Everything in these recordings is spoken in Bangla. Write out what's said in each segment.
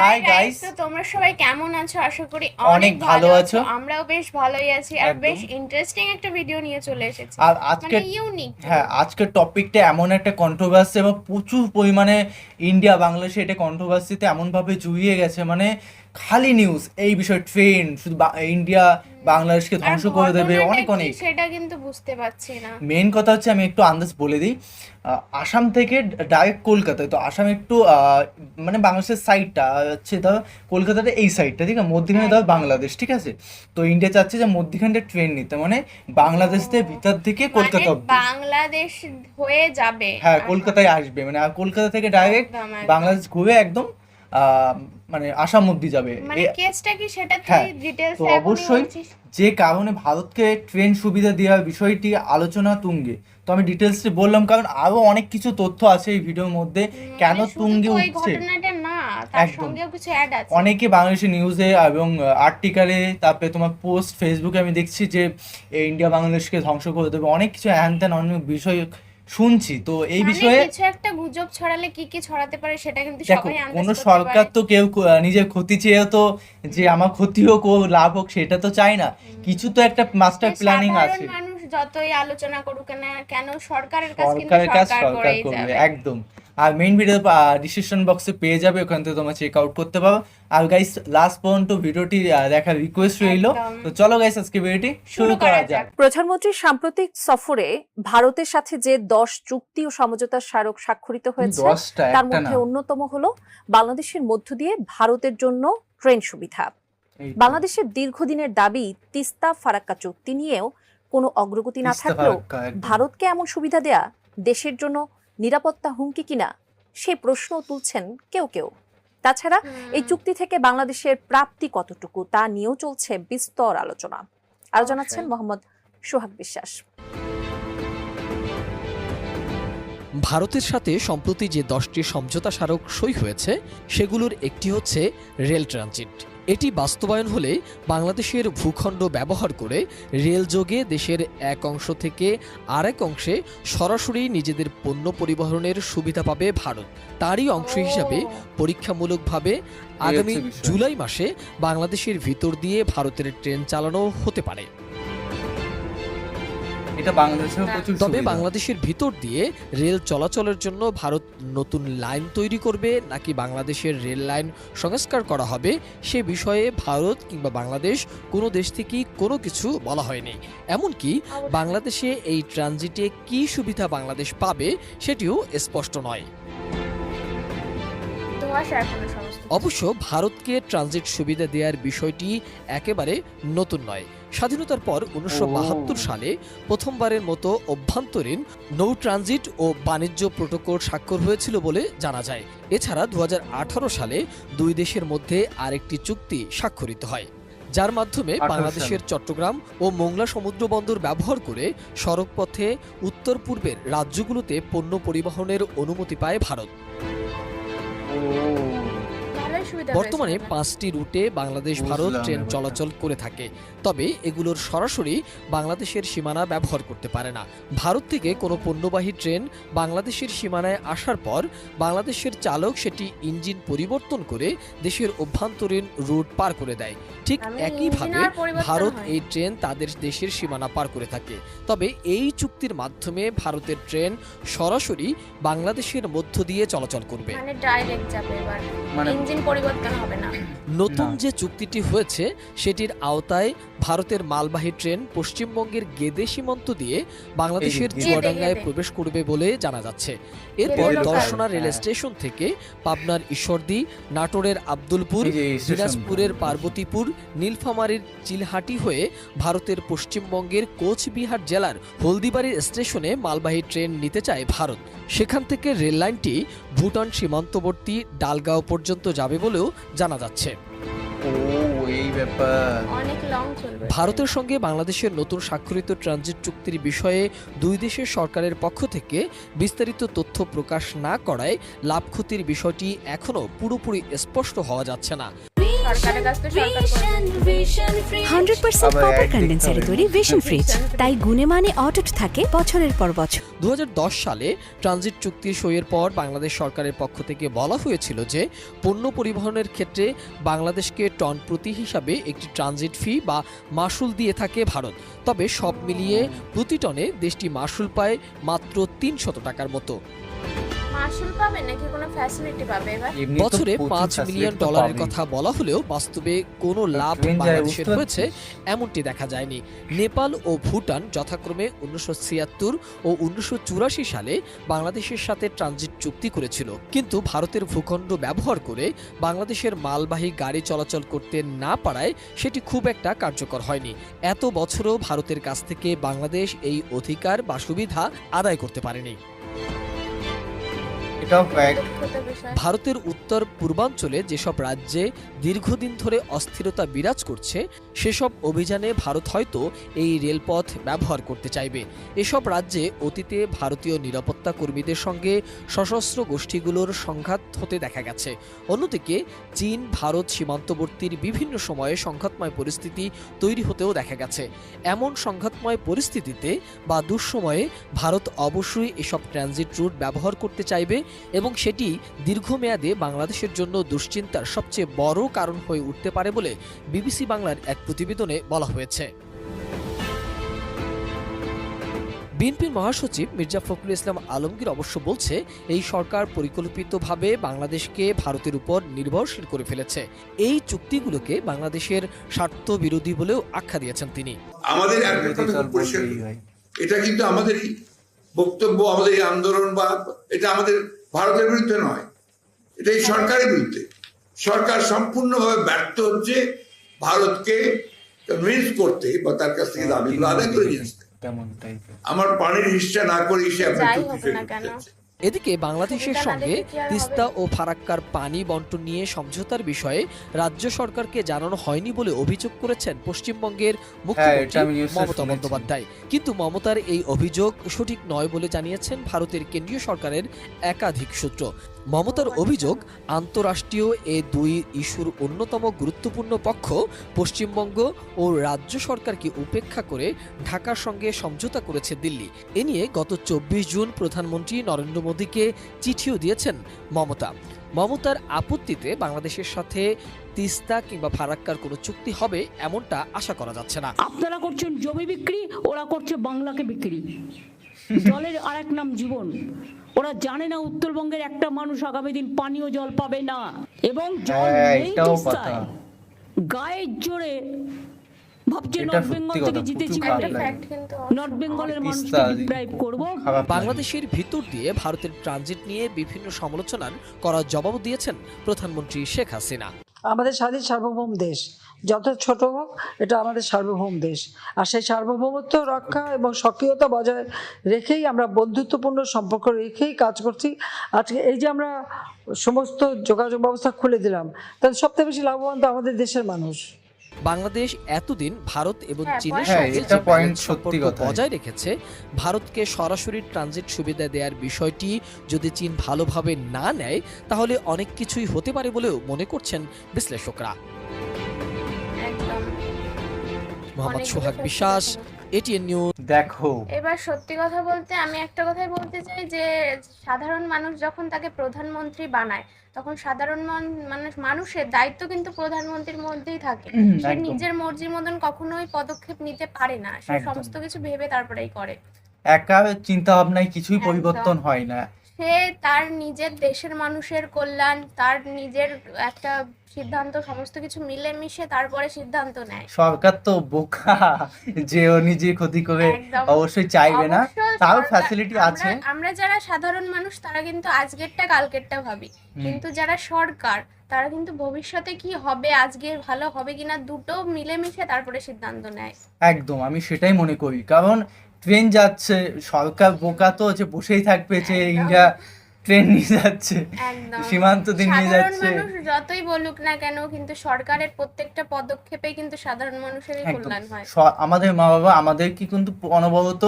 হাই গাইস তো তোমরা সবাই কেমন আছো? আশা করি অনেক ভালো আছো। আমরাও বেশ ভালোই আছি আর বেশ ইন্টারেস্টিং একটা ভিডিও নিয়ে চলে এসেছি। আর মানে আজকে ইউনিক হ্যাঁ আজকের টপিকটা এমন একটা কন্ট্রোভার্সি এবং প্রচুর পরিমাণে ইন্ডিয়া বাংলাদেশে এটা কন্ট্রোভার্সিতে এমনভাবে জুড়িয়ে গেছে। মানে খালি নিউজ এই বিষয়ে ট্রেন শুধু ইন্ডিয়া বাংলাদেশকে ধ্বংস করে দেবে অনেক অনেক। সেটা কিন্তু বুঝতে পারছি না। মেন কথা হচ্ছে আমি একটু আন্দাজ বলে দিই। আসাম থেকে ডাইরেক্ট কলকাতায় তো আসাম একটু মানে বাংলাদেশের সাইডটা হচ্ছে ধর কলকাতাটা এই সাইডটা ঠিক আছে? মধ্যখানে ধর বাংলাদেশ ঠিক আছে? তো ইন্ডিয়া চাচ্ছে যে মধ্যখানটা ট্রেন নিতে মানে বাংলাদেশ থেকে ভিতর থেকে কলকাতা মানে অব্দি। বাংলাদেশ হয়ে যাবে হ্যাঁ কলকাতায় আসবে মানে কলকাতা থেকে ডাইরেক্ট। বাংলাদেশ ঘুরে একদম মানে আসাম অব্দি যাবে। মানে কেসটা কি সেটা তুই হ্যাঁ, তো অবশ্যই যে কারণে ভারতকে ট্রেন সুবিধা দেওয়ার বিষয়টি আলোচনা তুঙ্গে। তো আমি ডিটেলসটি বললাম কারণ আরও অনেক কিছু তথ্য আছে এই ভিডিওর মধ্যে। কেন তুঙ্গে মানে উঠছে? অনেকে বাংলাদেশি নিউজে এবং আর্টিকেলে তারপরে তোমার পোস্ট ফেসবুকে আমি দেখছি যে ইন্ডিয়া বাংলাদেশকে ধ্বংস করে দেবে। অনেক কিছু হ্যান ত্যান অনেক বিষয় শুনছি। তো এই মানে বিষয়ে কিছু একটা গুজব ছড়ালে কি কি ছড়াতে পারে সেটা কিন্তু সবাই আন্দাজ কোনো সরকার তো কেউ নিজের ক্ষতি চেয়েও তো যে আমার ক্ষতি হোক ও লাভ হোক সেটা তো চায় না। কিছু তো একটা মাস্টার প্ল্যানিং আছে। মানুষ যতই আলোচনা করুক না কেন সরকারের কাজ কিন্তু কাজ সরকার করবে একদম। আর মেইন ভিডিও ডিসক্রিপশন বক্সে পেয়ে যাবে ওখান থেকে তোমরা চেক আউট করতে পারো। আর গাইস লাস্ট পর্যন্ত ভিডিওটি দেখার রিকোয়েস্ট রইল। তো চলো গাইস আজকে ভিডিওটি শুরু করা যাক। প্রধানমন্ত্রীর সাম্প্রতিক সফরে ভারতের সাথে যে দশ চুক্তি ও সমঝোতার স্মারক স্বাক্ষরিত হয়েছে তার মধ্যে অন্যতম হলো বাংলাদেশের মধ্য দিয়ে ভারতের জন্য ট্রেন সুবিধা। বাংলাদেশের দীর্ঘদিনের দাবি তিস্তা ফারাক্কা চুক্তি নিয়েও কোনো অগ্রগতি না থাকলেও ভারতকে এমন সুবিধা দেয়া দেশের জন্য নিরাপত্তা হুমকি কিনা সে প্রশ্ন তুলছেন কেউ কেউ। তাছাড়া এই চুক্তি থেকে বাংলাদেশের প্রাপ্তি কতটুকু তা নিয়েও চলছে বিস্তর আলোচনা। আরও জানাচ্ছেন মোহাম্মদ সোহাগ বিশ্বাস। ভারতের সাথে সম্প্রতি যে দশটি সমঝোতা স্মারক সই হয়েছে সেগুলোর একটি হচ্ছে রেল ট্রানজিট। এটি বাস্তবায়ন হলে বাংলাদেশের ভূখণ্ড ব্যবহার করে রেলযোগে দেশের এক অংশ থেকে আরেক অংশে সরাসরি নিজেদের পণ্য পরিবহনের সুবিধা পাবে ভারত। তারই অংশ হিসাবে পরীক্ষামূলকভাবে আগামী জুলাই মাসে বাংলাদেশের ভিতর দিয়ে ভারতের ট্রেন চালানো হতে পারে। এটা বাংলাদেশেও প্রচুর তবে বাংলাদেশের ভিতর দিয়ে রেল চলাচলের জন্য ভারত নতুন লাইন তৈরি করবে নাকি বাংলাদেশের রেল লাইন সংস্কার করা হবে সে বিষয়ে ভারত কিংবা বাংলাদেশ কোনো দেশ থেকেই কোনো কিছু বলা হয়নি। এমনকি বাংলাদেশে এই ট্রানজিটে কি সুবিধা বাংলাদেশ পাবে সেটিও স্পষ্ট নয়। ধোঁয়াশা এখনও সমস্ত অবশ্য ভারতকে ট্রানজিট সুবিধা দেওয়ার বিষয়টি একেবারে নতুন নয়। স্বাধীনতার পর উনিশশো বাহাত্তর সালে প্রথমবারের মতো অভ্যন্তরীণ নৌ ট্রানজিট ও বাণিজ্য প্রোটোকল স্বাক্ষর হয়েছিল বলে জানা যায়। এছাড়া দু হাজার আঠারো সালে দুই দেশের মধ্যে আরেকটি চুক্তি স্বাক্ষরিত হয় যার মাধ্যমে বাংলাদেশের চট্টগ্রাম ও মোংলা সমুদ্র বন্দর ব্যবহার করে সড়কপথে উত্তর পূর্বের রাজ্যগুলোতে পণ্য পরিবহনের অনুমতি পায় ভারত। বর্তমানে পাঁচটি রুটে বাংলাদেশ ভারত ট্রেন চলাচল করে থাকে। তবে এগুলোর সরাসরি বাংলাদেশের সীমানা ব্যবহার করতে পারে না। ভারত থেকে কোনো পণ্যবাহী ট্রেন বাংলাদেশের সীমানায় আসার পর বাংলাদেশের চালক সেটি ইঞ্জিন পরিবর্তন করে দেশের অভ্যন্তরীণ রুট পার করে দেয়। ঠিক একইভাবে ভারত এই ট্রেন তাদের দেশের সীমানা পার করে থাকে। তবে এই চুক্তির মাধ্যমে ভারতের ট্রেন সরাসরি বাংলাদেশের মধ্য দিয়ে চলাচল করবে। মানে ডাইরেক্ট যাবে এবার। মানে ইঞ্জিন পরিবর্তন হবে না। নতুন যে চুক্তিটি হয়েছে সেটির আওতায় ভারতের মালবাহী ট্রেন পশ্চিমবঙ্গের গেদে সীমান্ত দিয়ে বাংলাদেশের চুয়াডাঙ্গায় প্রবেশ করবে বলে জানা যাচ্ছে। এরপর দর্শনা রেল হ্যাঁ। স্টেশন থেকে পাবনার ঈশ্বরদী নাটোরের আব্দুলপুর। দিনাজপুরের পার্বতীপুর নীলফামারীর চিলহাটি হয়ে ভারতের পশ্চিমবঙ্গের কোচবিহার জেলার হলদিবাড়ির স্টেশনে মালবাহী ট্রেন নিতে চায় ভারত। সেখান থেকে রেললাইনটি ভুটান সীমান্তবর্তী ডালগাঁও পর্যন্ত যাবে বলেও জানা যাচ্ছে। ও এই ব্যাপার। অনেক লং চলবে। ভারতের সঙ্গে বাংলাদেশের নতুন স্বাক্ষরিত ট্রানজিট চুক্তির বিষয়ে দুই দেশের সরকারের পক্ষ থেকে বিস্তারিত তথ্য প্রকাশ না করায় লাভ ক্ষতির বিষয়টি এখনও পুরোপুরি স্পষ্ট হওয়া যাচ্ছে না। সরকারের কাছ থেকে। হান্ড্রেড পার্সেন্ট কপার কন্ডেন্সারে তৈরি ভিশন ফ্রিজ তাই গুণে মানে অটুট থাকে বছরের পর বছর। দু হাজার দশ সালে ট্রানজিট চুক্তি সইয়ের পর বাংলাদেশ সরকারের পক্ষ থেকে বলা হয়েছিল যে পণ্য পরিবহনের ক্ষেত্রে বাংলাদেশকে টন প্রতি হিসাবে একটি ট্রানজিট ফি বা মাসুল দিয়ে থাকে ভারত। তবে সব মিলিয়ে প্রতি টনে দেশটি মাসুল পায় মাত্র তিনশত টাকার মতো। মাসুল পাবে নাকি কোনো ফ্যাসিলিটি পাবে এবার? বছরে পাঁচ মিলিয়ন ডলারের কথা বলা হলেও বাস্তবে কোনো লাভ বাংলাদেশের হয়েছে এমনটি দেখা যায়নি। নেপাল ও ভুটান যথাক্রমে উনিশশো ছিয়াত্তর ও উনিশশো চুরাশি সালে বাংলাদেশের সাথে ট্রানজিট চুক্তি করেছিল। কিন্তু ভারতের ভূখণ্ড ব্যবহার করে বাংলাদেশের মালবাহী গাড়ি চলাচল করতে না পারায় সেটি খুব একটা কার্যকর হয়নি। এত বছরও ভারতের কাছ থেকে বাংলাদেশ এই অধিকার বা সুবিধা আদায় করতে পারেনি। ভারতের উত্তর পূর্বাঞ্চলে যেসব রাজ্যে দীর্ঘদিন ধরে অস্থিরতা বিরাজ করছে, সেসব অভিযানে ভারত হয়তো এই রেলপথ ব্যবহার করতে চাইবে। এসব রাজ্যে অতীতে ভারতীয় নিরাপত্তা কর্মীদের সঙ্গে সশস্ত্র গোষ্ঠীগুলোর সংঘাত হতে দেখা গেছে। অন্যদিকে, চীন, ভারত সীমান্তবর্তীর বিভিন্ন সময়ে সংঘাতময় পরিস্থিতি তৈরি হতেও দেখা গেছে। এমন সংঘাতময় পরিস্থিতিতে বা দুঃসময়ে ভারত অবশ্যই এসব ট্রানজিট রুট ব্যবহার করতে চাইবে এবং সেটি দীর্ঘমেয়াদে বাংলাদেশের জন্য দুশ্চিন্তার সবচেয়ে বড় কারণ হয়ে উঠতে পারে বলে বিবিসি বাংলার এক প্রতিবেদনে বলা হয়েছে। বিএনপির মহাসচিব মির্জা ফখরুল ইসলাম আলমগীর অবশ্য বলছে এই সরকার পরিকল্পিতভাবে বাংলাদেশকে ভারতের উপর নির্ভরশীল করে ফেলেছে। এই চুক্তিগুলোকে বাংলাদেশের স্বার্থ বিরোধী বলেও আখ্যা দিয়েছেন তিনি। আমাদের। এটা কিন্তু আমাদের বক্তব্য আমাদের এই আন্দোলন বা এটা আমাদের ভারতের বিরুদ্ধে নয়। এটা এই সরকারের বিরুদ্ধে। সরকার সম্পূর্ণভাবে ব্যর্থ হচ্ছে ভারতকে কনভিন্স করতে বা তার কাছ থেকে দাবিগুলো আদায় করে নিয়ে আসতে। আমার পানির হিসা না করে সে এদিকে বাংলাদেশের সঙ্গে? তিস্তা ও ফারাক্কার পানি বন্টন নিয়ে সমঝোতার বিষয়ে রাজ্য সরকারকে জানানো হয়নি বলে অভিযোগ করেছেন পশ্চিমবঙ্গের হ্যাঁ, মুখ্যমন্ত্রী মমতা বন্দ্যোপাধ্যায়। কিন্তু মমতার এই অভিযোগ সঠিক নয় বলে জানিয়েছেন ভারতের কেন্দ্রীয় সরকারের একাধিক সূত্র। মমতার অভিযোগ, আন্তঃরাষ্ট্রীয় এ দুই ইস্যুর অন্যতম গুরুত্বপূর্ণ পক্ষ পশ্চিমবঙ্গ ও রাজ্য সরকারকে উপেক্ষা করে ঢাকার সঙ্গে সমঝোতা করেছে দিল্লি। এ নিয়ে গত চব্বিশ জুন প্রধানমন্ত্রী নরেন্দ্র মোদীকে চিঠিও দিয়েছেন মমতা। মমতার আপত্তিতে বাংলাদেশের সাথে তিস্তা কিংবা ফারাক্কার কোনো চুক্তি হবে এমনটা আশা করা যাচ্ছে না। আপনারা করছেন জমি বিক্রি, ওরা করছে বাংলাকে বিক্রি। জলের আর এক নাম জীবন। ওরা জানে না উত্তরবঙ্গের একটা মানুষ আগামী দিন পানীয় জল পাবে না। এবং জল হ্যাঁ, নেই। গায়ের জোরে ভাবছে নর্থ বেঙ্গল থেকে জিতেছি নর্থ বেঙ্গলের তিস্তা মানুষকে ডিপ্রাইভ করব। বাংলাদেশের ভিতর দিয়ে ভারতের ট্রানজিট নিয়ে বিভিন্ন সমালোচনার করা জবাব দিয়েছেন প্রধানমন্ত্রী শেখ হাসিনা। আমাদের স্বাধীন সার্বভৌম দেশ। যত ছোট হোক, এটা আমাদের সার্বভৌম দেশ। আর সেই সার্বভৌমত্ব রক্ষা এবং সক্রিয়তা বজায় রেখেই আমরা বন্ধুত্বপূর্ণ সম্পর্ক রেখেই কাজ করছি। আজকে এই যে আমরা সমস্ত যোগাযোগ ব্যবস্থা খুলে দিলাম, তাহলে সবথেকে বেশি লাভবান তো আমাদের দেশের মানুষ। বাংলাদেশ এতদিন ভারত এবং হ্যাঁ, চীনের সঙ্গে যে সম্পর্ক কথা। বজায় রেখেছে ভারতকে সরাসরি ট্রানজিট সুবিধা দেওয়ার বিষয়টি যদি চীন ভালোভাবে না নেয় তাহলে অনেক কিছুই হতে পারে বলেও মনে করছেন বিশ্লেষকরা মোহাম্মদ সোহাগ বিশ্বাস। এটিএন নিউজ দেখো। এবার সত্যি কথা বলতে আমি একটা কথাই বলতে চাই যে সাধারণ মানুষ যখন তাকে প্রধানমন্ত্রী বানায় তখন সাধারণ মান- মানুষ মানুষের দায়িত্ব কিন্তু প্রধানমন্ত্রীর মধ্যেই থাকে। সে নিজের মর্জির মতন কখনোই পদক্ষেপ নিতে পারে না। সে সমস্ত কিছু ভেবে তারপরেই করে। একা চিন্তা ভাবনায় কিছুই পরিবর্তন হয় না। সে তার নিজের দেশের মানুষের কল্যাণ তার নিজের একটা সিদ্ধান্ত সমস্ত কিছু মিলেমিশে তারপরে সিদ্ধান্ত নেয়। সরকার তো বোকা যে ও নিজে ক্ষতি করে অবশ্যই চাইবে না। তাও ফ্যাসিলিটি আছে। আমরা যারা সাধারণ মানুষ তারা কিন্তু আজকেরটা কালকেরটা ভাবি। কিন্তু যারা সরকার তারা কিন্তু ভবিষ্যতে কি হবে আজকে ভালো হবে কিনা দুটো মিলেমিশে তারপরে সিদ্ধান্ত নেয়। একদম আমি সেটাই মনে করি। কারণ ট্রেন যাচ্ছে সরকার বোকা তো যে বসেই থাকবে যে ইন্ডিয়া ট্রেন নিয়ে যাচ্ছে সীমান্ত দিয়ে নিয়ে যাচ্ছে। যতই বলুক না কেন কিন্তু সরকারের প্রত্যেকটা পদক্ষেপে কিন্তু সাধারণ মানুষেরই কল্যাণ হয়। আমাদের মা বাবা আমাদের কি কিন্তু অনবরত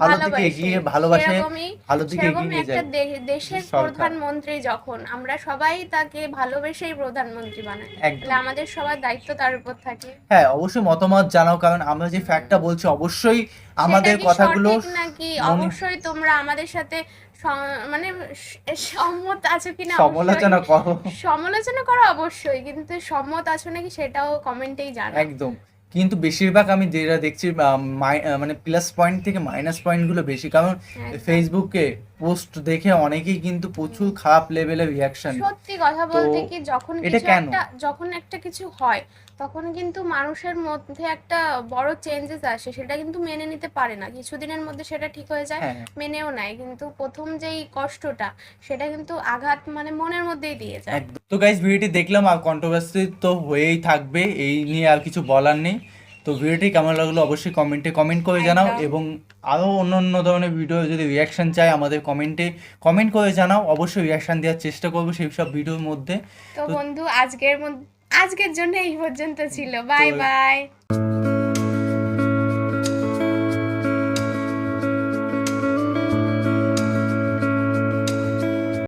ভালো দিকে এগিয়ে ভালোবাসে ভালো দিকে এগিয়ে নিয়ে যায় দেশের প্রধানমন্ত্রী যখন আমরা সবাই তাকে ভালোবেসেই প্রধানমন্ত্রী বানাই। তাহলে আমাদের সবার দায়িত্ব তার উপর থাকে। হ্যাঁ অবশ্যই মতামত জানাও কারণ আমরা যে ফ্যাক্টটা বলছি অবশ্যই আমাদের কথাগুলো নাকি? অবশ্যই তোমরা আমাদের সাথে মানে সম্মত আছো কিনা সমালোচনা করো। সমালোচনা করো অবশ্যই কিন্তু সম্মত আছো নাকি সেটাও কমেন্টেই জানাও। একদম। কিন্তু বেশিরভাগ আমি যেটা দেখছি মাই- মানে প্লাস পয়েন্ট থেকে মাইনাস পয়েন্টগুলো বেশি কারণ। ফেসবুকে পোস্ট দেখে অনেকেই কিন্তু প্রচুর খারাপ লেভেলের রিয়াকশন সত্যি কথা বলতে কি যখন এটা কিছু কেন? একটা যখন একটা কিছু হয় তখন কিন্তু মানুষের মধ্যে একটা বড় চেঞ্জেস আসে সেটা কিন্তু মেনে নিতে পারে না। কিছুদিনের মধ্যে সেটা ঠিক হয়ে যায় হ্যাঁ। মেনেও নেয় কিন্তু প্রথম যেই কষ্টটা সেটা কিন্তু আঘাত মানে মনের মধ্যেই দিয়ে যায়। তো গাইজ ভিডিওটি দেখলাম আর কন্ট্রোভার্সি তো হয়েই থাকবে এই নিয়ে আর কিছু বলার নেই। তো ভিডিওটি কেমন লাগল অবশ্যই কমেন্টে কমেন্ট করে জানাও এবং আরও অন্য অন্য ধরনের ভিডিও যদি রিয়াকশান চাই আমাদের কমেন্টে কমেন্ট করে জানাও। অবশ্যই রিয়াকশান দেওয়ার চেষ্টা করব সেই সব ভিডিওর মধ্যে। তো বন্ধু আজকের আজকের জন্য এই পর্যন্ত ছিল। Bye bye